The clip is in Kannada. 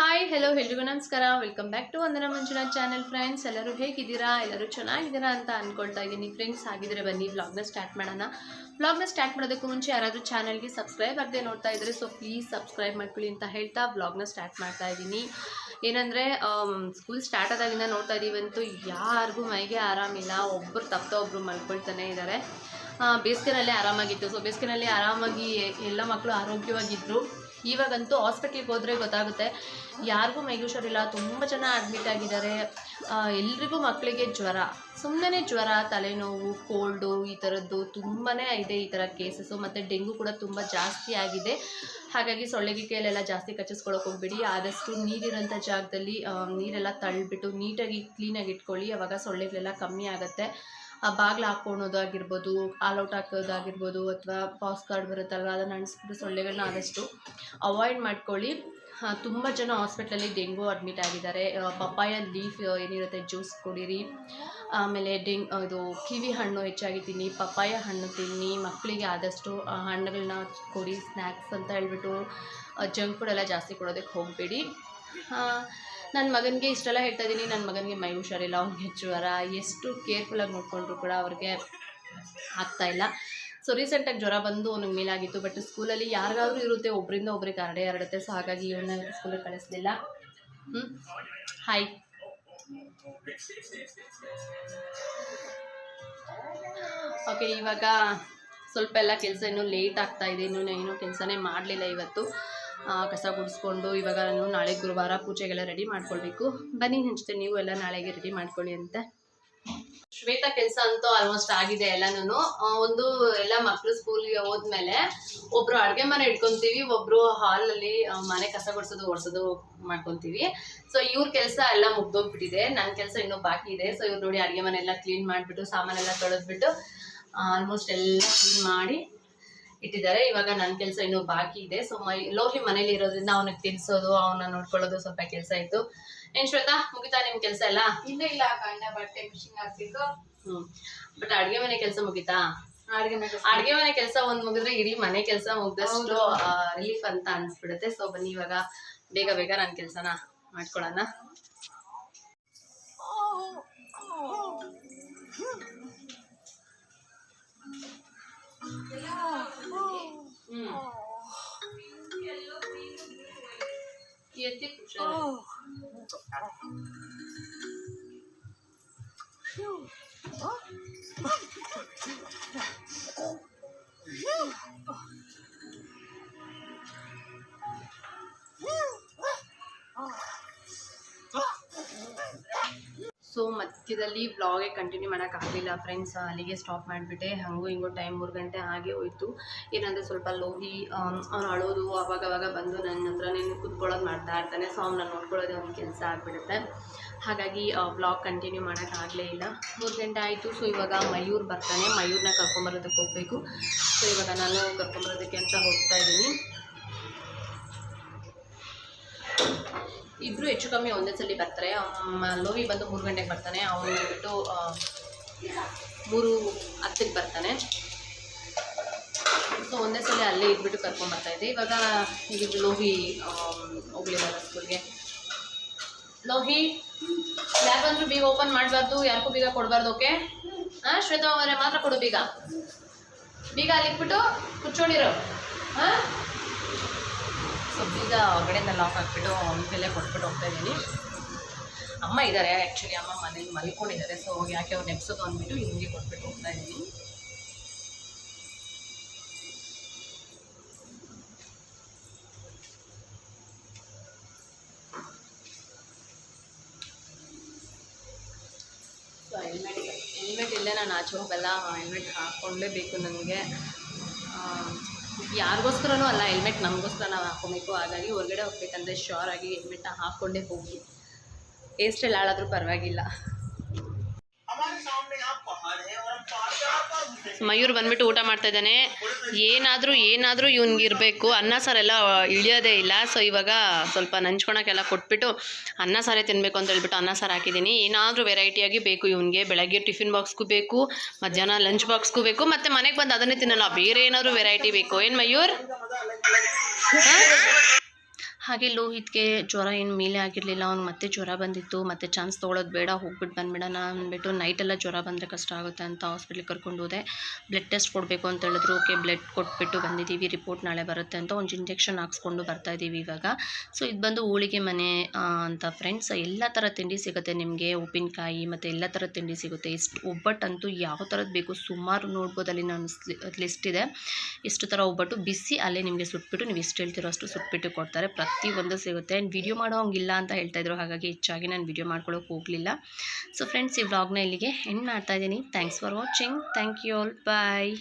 ಹಾಯ್ ಹೆಲೋ ಎಲ್ರಿಗೂ ನಮಸ್ಕಾರ ವೆಲ್ಕಮ್ ಬ್ಯಾಕ್ ಟು ವಂದನ ಮಂಜುನಾ ಚಾನಲ್ ಫ್ರೆಂಡ್ಸ್ ಎಲ್ಲರೂ ಹೇಗಿದ್ದೀರಾ ಎಲ್ಲರೂ ಚೆನ್ನಾಗಿದ್ದೀರಾ ಅಂತ ಅಂದ್ಕೊಳ್ತಾ ಇದ್ದೀನಿ ಫ್ರೆಂಡ್ಸ್ ಆಗಿದ್ರೆ ಬನ್ನಿ ವ್ಲಾಗ್ನ ಸ್ಟಾರ್ಟ್ ಮಾಡೋಣ ವ್ಲಾಗ್ನ ಸ್ಟಾರ್ಟ್ ಮಾಡೋದಕ್ಕೂ ಮುಂಚೆ ಯಾರಾದರೂ ಚಾನಲ್ಗೆ ಸಬ್ಸ್ಕ್ರೈಬ್ ಆಗದೆ ನೋಡ್ತಾ ಇದ್ದರೆ ಸೊ ಪ್ಲೀಸ್ ಸಬ್ಸ್ಕ್ರೈಬ್ ಮಾಡ್ಕೊಳ್ಳಿ ಅಂತ ಹೇಳ್ತಾ ವ್ಲಾಗ್ನ ಸ್ಟಾರ್ಟ್ ಮಾಡ್ತಾ ಇದ್ದೀನಿ ಏನಂದರೆ ಸ್ಕೂಲ್ ಸ್ಟಾರ್ಟ್ ಆದಾಗಿಂದ ನೋಡ್ತಾ ಇದ್ದೀವಂತೂ ಯಾರಿಗೂ ಮೈಗೆ ಆರಾಮಿಲ್ಲ ಒಬ್ಬರು ತಪ್ಪ ಒಬ್ಬರು ಮಲ್ಕೊಳ್ತಾನೆ ಇದ್ದಾರೆ ಬೇಸಿಗೆನಲ್ಲೇ ಆರಾಮಾಗಿತ್ತು. ಸೊ ಬೇಸಿಗೆನಲ್ಲಿ ಆರಾಮಾಗಿ ಎಲ್ಲ ಮಕ್ಕಳು ಆರೋಗ್ಯವಾಗಿದ್ದರು ಇವಾಗಂತೂ ಹಾಸ್ಪಿಟ್ಲಿಗೆ ಹೋದರೆ ಗೊತ್ತಾಗುತ್ತೆ. ಯಾರಿಗೂ ಮೈಗೆ ಹುಷಾರಿಲ್ಲ ತುಂಬ ಜನ ಅಡ್ಮಿಟ್ ಆಗಿದ್ದಾರೆ. ಎಲ್ರಿಗೂ ಮಕ್ಕಳಿಗೆ ಜ್ವರ. ಸುಮ್ಮನೆ ಜ್ವರ, ತಲೆನೋವು ಕೋಲ್ಡು ಈ ಥರದ್ದು ತುಂಬಾ ಇದೆ ಈ ಥರ ಕೇಸಸ್ಸು ಮತ್ತು ಡೆಂಗು ಕೂಡ ತುಂಬ ಜಾಸ್ತಿ ಆಗಿದೆ. ಹಾಗಾಗಿ ಸೊಳ್ಳೆಗೆ ಕೈಲೆಲ್ಲ ಜಾಸ್ತಿ ಕಚ್ಚಿಸ್ಕೊಳಕ್ಕೆ ಹೋಗ್ಬೇಡಿ. ಆದಷ್ಟು ನೀರಿರೋಂಥ ಜಾಗದಲ್ಲಿ ನೀರೆಲ್ಲ ತಳ್ಳಿಬಿಟ್ಟು ನೀಟಾಗಿ ಕ್ಲೀನಾಗಿ ಇಟ್ಕೊಳ್ಳಿ. ಅವಾಗ ಸೊಳ್ಳೆಗಳೆಲ್ಲ ಕಮ್ಮಿ ಆಗುತ್ತೆ. ಬಾಗಿಲು ಹಾಕ್ಕೊಳೋದಾಗಿರ್ಬೋದು ಆಲ್ ಔಟ್ ಹಾಕೋದಾಗಿರ್ಬೋದು ಅಥವಾ ಪಾಸ್ ಕಾರ್ಡ್ ಬರುತ್ತಲ್ವ ಅದನ್ನು ಅಣಿಸ್ಬಿಟ್ಟು ಸೊಳ್ಳೆಗಳನ್ನ ಆದಷ್ಟು ಅವಾಯ್ಡ್ ಮಾಡ್ಕೊಳ್ಳಿ. ತುಂಬ ಜನ ಹಾಸ್ಪಿಟ್ಲಲ್ಲಿ ಡೆಂಗು ಅಡ್ಮಿಟ್ ಆಗಿದ್ದಾರೆ. ಆ, ಪಪ್ಪಾಯ ಲೀಫ್ ಏನಿರುತ್ತೆ ಜ್ಯೂಸ್ ಕುಡೀರಿ. ಆಮೇಲೆ ಡೆಂಗ್ ಇದು ಕಿವಿ ಹಣ್ಣು ಹೆಚ್ಚಾಗಿ ತಿನ್ನಿ ಪಪ್ಪಾಯ ಹಣ್ಣು ತಿನ್ನಿ ಮಕ್ಕಳಿಗೆ ಆದಷ್ಟು ಆ, ಹಣ್ಣುಗಳನ್ನ ಕೊಡಿ ಸ್ನ್ಯಾಕ್ಸ್ ಅಂತ ಹೇಳ್ಬಿಟ್ಟು ಜಂಕ್ ಫುಡ್ ಎಲ್ಲ ಜಾಸ್ತಿ ಕೊಡೋದಕ್ಕೆ ಹೋಗಬೇಡಿ. ನನ್ನ ಮಗನಿಗೆ ಇಷ್ಟೆಲ್ಲ ಹೇಳ್ತಾ ಇದ್ದೀನಿ ನನ್ನ ಮಗನಿಗೆ ಮೈ ಹುಷಾರಿಲ್ಲ. ಅವ್ನಿಗೆ ಜ್ವರ ಎಷ್ಟು ಕೇರ್ಫುಲ್ಲಾಗಿ ನೋಡಿಕೊಂಡ್ರು ಕೂಡ ಅವ್ರಿಗೆ ಆಗ್ತಾ ಇಲ್ಲ. ಸೊ ರೀಸೆಂಟಾಗಿ ಜ್ವರ ಬಂದು ಅವ್ನಿಗೆ ಮೇಲಾಗಿತ್ತು. ಬಟ್ ಸ್ಕೂಲಲ್ಲಿ ಯಾರಿಗಾದ್ರೂ ಇರುತ್ತೆ. ಒಬ್ಬರಿಂದ ಒಬ್ಬರಿಗೆ ಹರಡೇ ಹರಡುತ್ತೆ. ಸೊ ಹಾಗಾಗಿ ಇವನ್ನ ಸ್ಕೂಲಿಗೆ ಕಳಿಸ್ಲಿಲ್ಲ. ಹ್ಞೂ ಹಾಯ್ ಓಕೆ ಇವಾಗ ಸ್ವಲ್ಪ ಎಲ್ಲ ಕೆಲಸ ಇನ್ನೂ ಲೇಟ್ ಆಗ್ತಾ ಇದೆ. ಇನ್ನೂ ಏನೂ ಕೆಲಸನೇ ಮಾಡಲಿಲ್ಲ ಇವತ್ತು. ಕಸ ಗುಡಿಸ್ಕೊಂಡು ಇವಾಗ ನಾನು ನಾಳೆ ಗುರುವಾರ ಪೂಜೆಗೆಲ್ಲ ರೆಡಿ ಮಾಡ್ಕೊಳ್ಬೇಕು. ಬನ್ನಿ ಹಂಚ್ತೆ ನೀವು ಎಲ್ಲ ನಾಳೆಗೆ ರೆಡಿ ಮಾಡ್ಕೊಳ್ಳಿ ಅಂತ. ಶ್ವೇತಾ ಕೆಲಸ ಅಂತೂ ಆಲ್ಮೋಸ್ಟ್ ಆಗಿದೆ ಎಲ್ಲಾನು ಒಂದು ಎಲ್ಲ ಮಕ್ಕಳು ಸ್ಕೂಲ್ಗೆ ಹೋದ್ಮೇಲೆ ಒಬ್ರು ಅಡುಗೆ ಮನೆ ಇಟ್ಕೊಂತೀವಿ, ಒಬ್ರು ಹಾಲಲ್ಲಿ ಮನೆ ಕಸ ಗುಡಿಸೋದು ಓಡಿಸೋದು ಮಾಡ್ಕೊತೀವಿ. ಸೊ ಇವ್ರ ಕೆಲಸ ಎಲ್ಲ ಮುಗ್ದೋಗ್ಬಿಟ್ಟಿದೆ. ನನ್ನ ಕೆಲಸ ಇನ್ನೂ ಬಾಕಿ ಇದೆ. ಸೊ ಇವ್ರು ನೋಡಿ ಅಡುಗೆ ಮನೆ ಎಲ್ಲ ಕ್ಲೀನ್ ಮಾಡಿಬಿಟ್ಟು, ಸಾಮಾನೆಲ್ಲ ತೊಳೆದ್ಬಿಟ್ಟು ಆಲ್ಮೋಸ್ಟ್ ಎಲ್ಲ ಕ್ಲೀನ್ ಮಾಡಿ ಇಟ್ಟಿದ್ದಾರೆ. ಇವಾಗ ನನ್ನ ಕೆಲಸ ಇನ್ನೂ ಬಾಕಿ ಇದೆ. ಸೊ ಮೈ ಲೋಹಿ ಮನೇಲಿ ಇರೋದ್ರಿಂದ ಅವನಿಗೆ ತಿನ್ಸೋದು ಅವನ ನೋಡ್ಕೊಳ್ಳೋದು ಸ್ವಲ್ಪ ಕೆಲಸ ಇತ್ತು. ಏನ್ ಶ್ವೇತಾ ಮುಗಿತಾ ನಿಮ್ ಕೆಲಸ ಎಲ್ಲ? ಇಲ್ಲ ಇಲ್ಲ ಕಣ್ಣ ಬಟ್ಟೆ ಮಿಷಿನ್ ಹಾಕ್ತಿದ್ದು. ಹ್ಮ್. ಬಟ್ ಅಡ್ಗೆ ಮನೆ ಕೆಲಸ ಮುಗಿತಾ? ಅಡಿಗೆ ಮನೆ ಕೆಲಸ. ಒಂದ್ ಮುಗಿದ್ರೆ ಇಡೀ ಮನೆ ಕೆಲಸ ಮುಗ್ದಷ್ಟು ರಿಲೀಫ್ ಅಂತ ಅನ್ಸ್ಬಿಡುತ್ತೆ. ಸೊ ಬನ್ನಿ ಇವಾಗ ಬೇಗ ಬೇಗ ನನ್ ಕೆಲ್ಸನ ಮಾಡ್ಕೊಳ್ಳೋಣ ಸೊ ಮಧ್ಯದಲ್ಲಿ ವ್ಲಾಗೆ ಕಂಟಿನ್ಯೂ ಮಾಡೋಕ್ಕಾಗಲಿಲ್ಲ ಫ್ರೆಂಡ್ಸ್ ಅಲ್ಲಿಗೆ ಸ್ಟಾಪ್ ಮಾಡಿಬಿಟ್ಟೆ. ಹಾಗೂ ಹಿಂಗೋ ಟೈಮ್ ಮೂರು ಗಂಟೆ ಹಾಗೆ ಹೋಯಿತು. ಏನಂದರೆ ಸ್ವಲ್ಪ ಲೋಹಿ ಅವ್ನು ಅಳೋದು ಅವಾಗ ಅವಾಗ ಬಂದು ನನ್ನ ಹತ್ರ ನೀನು ಕುತ್ಕೊಳ್ಳೋದು ಮಾಡ್ತಾ ಇರ್ತಾನೆ. ಸೊ ಅವ್ನ ನೋಡ್ಕೊಳ್ಳೋದೇ ಒಂದು ಕೆಲಸ ಆಗಿಬಿಡುತ್ತೆ. ಹಾಗಾಗಿ ವ್ಲಾಗ್ ಕಂಟಿನ್ಯೂ ಮಾಡೋಕ್ಕಾಗಲೇ ಇಲ್ಲ. ಮೂರು ಗಂಟೆ ಆಯಿತು. ಸೊ ಇವಾಗ ಮಯೂರ್ ಬರ್ತಾನೆ. ಮಯೂರನ್ನ ಕರ್ಕೊಂಬರೋದಕ್ಕೆ ಹೋಗಬೇಕು. ಸೊ ಇವಾಗ ನಾನು ಕರ್ಕೊಂಬರೋದಕ್ಕೆ ಅಂತ ಹೋಗ್ತಾ ಇದ್ದೀನಿ. ಇಬ್ರು ಹೆಚ್ಚು ಕಮ್ಮಿ ಒಂದೇ ಸಲ ಬರ್ತಾರೆ. ಲೋವಿ ಬಂದು ಮೂರು ಗಂಟೆಗೆ ಬರ್ತಾನೆ. ಅವನು ಬಿಟ್ಟು ಮೂರು ಹತ್ತಕ್ಕೆ ಬರ್ತಾನೆ. ಸೊ ಒಂದೇ ಸಲ ಅಲ್ಲೇ ಇದ್ಬಿಟ್ಟು ಕರ್ಕೊಂಡು ಬರ್ತಾ ಇದ್ದೆ. ಇವಾಗ ಈಗ ಲೋಹಿ ಹೋಗ್ಲಿಲ್ಲ ಸ್ಕೂಲ್ಗೆ ಲೋಹಿ, ಯಾರು ಬೀಗ ಓಪನ್ ಮಾಡಬಾರ್ದು, ಯಾರಿಗೂ ಬೀಗ ಕೊಡಬಾರ್ದು ಓಕೆ ಹಾಂ, ಶ್ವೇತಾ ಅವರೇ ಮಾತ್ರ ಕೊಡು ಬೀಗ. ಬೀಗ ಅಲ್ಲಿ ಇಟ್ಬಿಟ್ಟು ಕುಚ್ಕೊಂಡಿರೋ ಹಾಂ? ಸೊ ಬೀಗ ಲಾಕ್ ಹಾಕ್ಬಿಟ್ಟು ಅವ್ನ ಕೊಟ್ಬಿಟ್ಟು ಹೋಗ್ತಾ ಇದ್ದೀನಿ. ಅಮ್ಮ ಇದ್ದಾರೆ ಆ್ಯಕ್ಚುಲಿ ಅಮ್ಮ ಮನೇಲಿ ಮಲ್ಕೊಂಡಿದ್ದಾರೆ ಸೊ ಯಾಕೆ ಅವ್ರು ನೆಪ್ಸೋದು ಅಂದ್ಬಿಟ್ಟು ಹಿಂಗೆ ಕೊಟ್ಬಿಟ್ಟು ಹೋಗ್ತಾ ಇದ್ದೀನಿ. ಹೆಲ್ಮೆಟ್ ಹೆಲ್ಮೆಟ್ ಇಲ್ಲೇ ನಾನು ಆಚೆ ಹೋಗಲ್ಲ ಹೆಲ್ಮೆಟ್ ಹಾಕ್ಕೊಳ್ಳೇಬೇಕು ನನಗೆ. ಯಾರಿಗೋಸ್ಕರನೂ ಅಲ್ಲ ಹೆಲ್ಮೆಟ್ ನಮಗೋಸ್ಕರ ನಾವು ಹಾಕೋಬೇಕು. ಹಾಗಾಗಿ ಹೊರಗಡೆ ಹೋಗ್ಬೇಕಂದ್ರೆ ಶ್ಯೂರ್ ಆಗಿ ಹೆಲ್ಮೆಟ್ನ ಹಾಕ್ಕೊಂಡೇ ಹೋಗಿ. ಎಷ್ಟೆಲ್ಲ ಹಾಳಾದ್ರೂ ಪರವಾಗಿಲ್ಲ. ಮಯೂರ್ ಬಂದ್ಬಿಟ್ಟು ಊಟ ಮಾಡ್ತಾ ಇದ್ದಾನೆ. ಏನಾದರೂ ಏನಾದರೂ ಇರಬೇಕು. ಅನ್ನ ಸಾರೆಲ್ಲ ಇಳಿಯೋದೇ ಇಲ್ಲ. ಸೊ ಇವಾಗ ಸ್ವಲ್ಪ ನಂಚ್ಕೊಳಕ್ಕೆಲ್ಲ ಕೊಟ್ಬಿಟ್ಟು ಅನ್ನ ಸಾರೇ ತಿನ್ನಬೇಕು ಅಂತ ಹೇಳ್ಬಿಟ್ಟು ಅನ್ನ ಸಾರು ಹಾಕಿದ್ದೀನಿ. ಏನಾದರೂ ವೆರೈಟಿಯಾಗಿ ಬೇಕು ಇವನಿಗೆ. ಬೆಳಗ್ಗೆ ಟಿಫಿನ್ ಬಾಕ್ಸ್ಗೂ ಬೇಕು, ಮಧ್ಯಾಹ್ನ ಲಂಚ್ ಬಾಕ್ಸ್ಗೂ ಬೇಕು, ಮತ್ತು ಮನೆಗೆ ಬಂದು ಅದನ್ನೇ ತಿನ್ನಲ್ಲ. ಬೇರೆ ಏನಾದರೂ ವೆರೈಟಿ ಬೇಕು. ಏನು ಮಯೂರ್? ಹಾಗೆ ಲೋಹಿತ್ಗೆ ಜ್ವರ ಏನು ಮೇಲೆ ಆಗಿರಲಿಲ್ಲ, ಅವ್ನು ಮತ್ತೆ ಜ್ವರ ಬಂದಿತ್ತು, ಮತ್ತೆ ಚಾನ್ಸ್ ತೊಗೊಳೋದು ಬೇಡ ಹೋಗ್ಬಿಟ್ಟು ಬಂದ್ಬಿಡೋಣ ಅಂದ್ಬಿಟ್ಟು ನೈಟೆಲ್ಲ ಜ್ವರ ಬಂದರೆ ಕಷ್ಟ ಆಗುತ್ತೆ ಅಂತ ಹಾಸ್ಪಿಟ್ಲಿಗೆ ಕರ್ಕೊಂಡು ಹೋದೆ. ಬ್ಲಡ್ ಟೆಸ್ಟ್ ಕೊಡಬೇಕು ಅಂತ ಹೇಳಿದ್ರು ಓಕೆ ಬ್ಲಡ್ ಕೊಟ್ಬಿಟ್ಟು ಬಂದಿದ್ದೀವಿ ರಿಪೋರ್ಟ್ ನಾಳೆ ಬರುತ್ತೆ ಅಂತ ಒಂದು ಇಂಜೆಕ್ಷನ್ ಹಾಕ್ಸ್ಕೊಂಡು ಬರ್ತಾ ಇದ್ದೀವಿ ಇವಾಗ. ಸೊ ಇದು ಬಂದು ಹೋಳಿಗೆ ಮನೆ ಅಂತ ಫ್ರೆಂಡ್ಸ್ ಎಲ್ಲ ಥರ ತಿಂಡಿ ಸಿಗುತ್ತೆ ನಿಮಗೆ, ಉಪ್ಪಿನಕಾಯಿ ಮತ್ತು ಎಲ್ಲ ಥರ ತಿಂಡಿ ಸಿಗುತ್ತೆ. ಇಷ್ಟು ಒಬ್ಬಟ್ಟಂತೂ ಯಾವ ಥರದ್ದು ಬೇಕು ಸುಮಾರು ನೋಡ್ಬೋದು ಅಲ್ಲಿ ನಾನು ಲಿಸ್ಟ್ ಇದೆ. ಇಷ್ಟು ಥರ ಒಬ್ಬಟ್ಟು ಬಿಸಿ ಅಲ್ಲೇ ನಿಮಗೆ ಸುಟ್ಬಿಟ್ಟು ನೀವು ಇಷ್ಟು ಹೇಳ್ತಿರೋ ಅಷ್ಟು ಸುಟ್ಬಿಟ್ಟು ಕೊಡ್ತಾರೆ. ಪ್ರತಿಯೊಂದು ಸಿಗುತ್ತೆ. ಆ್ಯಂಡ್ ವಿಡಿಯೋ ಮಾಡೋ ಹಂಗಿಲ್ಲ ಅಂತ ಹೇಳ್ತಾ ಇದ್ರು. ಹಾಗಾಗಿ ಹೆಚ್ಚಾಗಿ ನಾನು ವಿಡಿಯೋ ಮಾಡ್ಕೊಳ್ಳೋಕೆ ಹೋಗಲಿಲ್ಲ. ಸೊ ಫ್ರೆಂಡ್ಸ್ ಈ ವ್ಲಾಗ್ನ ಇಲ್ಲಿಗೆ ಎಂಡ್ ಮಾಡ್ತಾ ಇದ್ದೀನಿ. Thanks for watching thank you all bye